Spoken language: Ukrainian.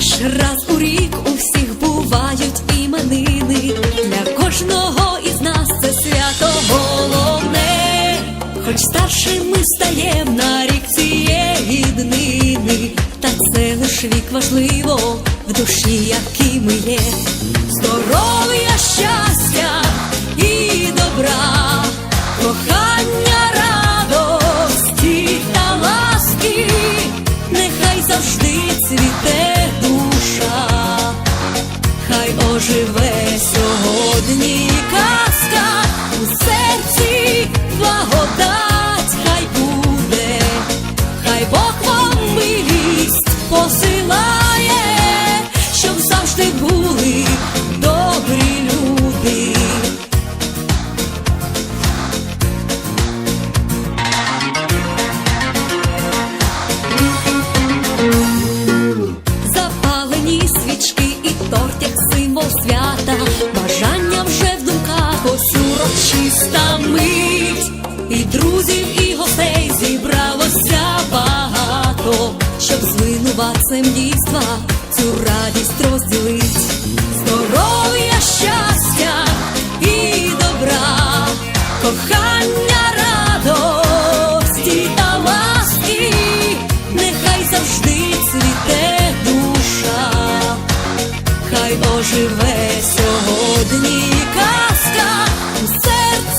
раз у рік у всіх бувають іменини. Для кожного із нас це свято головне. Хоч старшими стаєм на рік цієї днини, та це лиш вік важливо в душі, які ми є. Здоров'я, щастя і добра, кохання, радості та ласки, нехай завжди хай оживе сьогодні свята, бажання вже в думках, ось урочиста мить, і друзів, і гостей зібралося багато, щоб звинуватцем дійства хай живе сьогодні. Казка, у серці